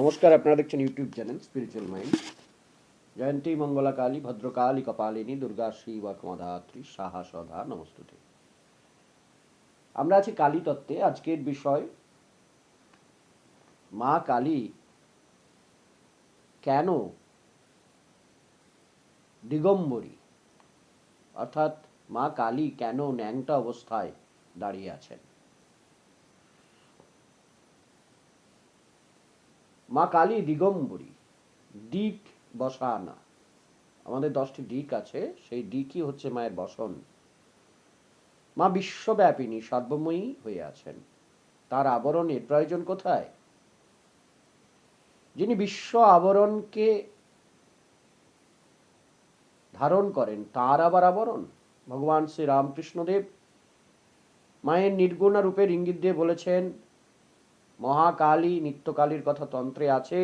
নমস্কার, আপনারা দেখছেন YouTube channel spiritual mind Jayanti Mangala Kali Bhadrakali, Kapalini, Durga, Shiva ক্ষমধাত্রী সাহা সদা নমস্তুতে। আমরা আছি কালী তত্ত্বে। আজকের বিষয়, মা কালী কেন দিগম্বরী? অর্থাৎ মা কালী কেন ন্যাংটা অবস্থায় দাঁড়িয়ে আছেন? মা কালী দিগম্বরী, দিক বসানা। আমাদের দশটি দিক আছে, সেই দিকই হচ্ছে মায়ের বসন। মা বিশ্বব্যাপিনী সর্বময়ী হয়ে আছেন। তার আবরণের প্রয়োজন কোথায়? যিনি বিশ্ব আবরণকে ধারণ করেন, তার আবার আবরণ? ভগবান শ্রী রামকৃষ্ণদেব মায়ের নির্গুণা রূপের ইঙ্গিত দিয়ে বলেছেন মহাকালী নিত্যকালীর কথা তন্ত্রে আছে।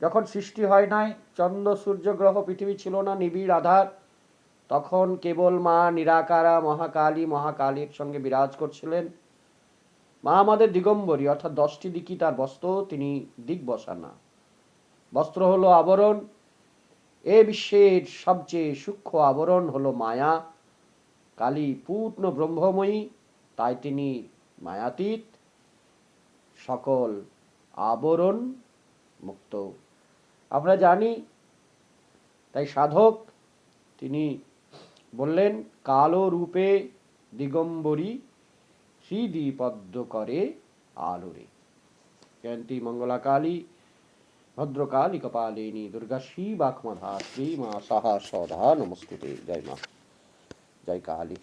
যখন সৃষ্টি হয় নাই, চন্দ্র, সূর্য, গ্রহ, পৃথিবী ছিল না, নিবিড় আধার, তখন কেবল মা নিরাকারা, মহাকালী মহাকালীর সঙ্গে বিরাজ করছিলেন। মা আমাদের দিগম্বরী, অর্থাৎ দশটি দিকই তার বস্ত্র, তিনি দিক বসানা। বস্ত্র হলো আবরণ। এ বিশ্বের সবচেয়ে সূক্ষ্ম আবরণ হলো মায়া। কালী পূর্ণ ব্রহ্মময়ী, তাই তিনি মায়াতীত। সকল আবরণ মুক্ত। আমরা জানি, তাই সাধক তিনি বললেন, কালো রূপে দিগম্বরী শ্রীদি পদ্ম করে আলোরে। জয়ন্তী মঙ্গলা কালী ভদ্রকালী, কপালিনী, দুর্গা শ্রী, বাকমাধা শ্রী, মা সাহা সদা নমস্কুতে জয় মা। জয় কালী।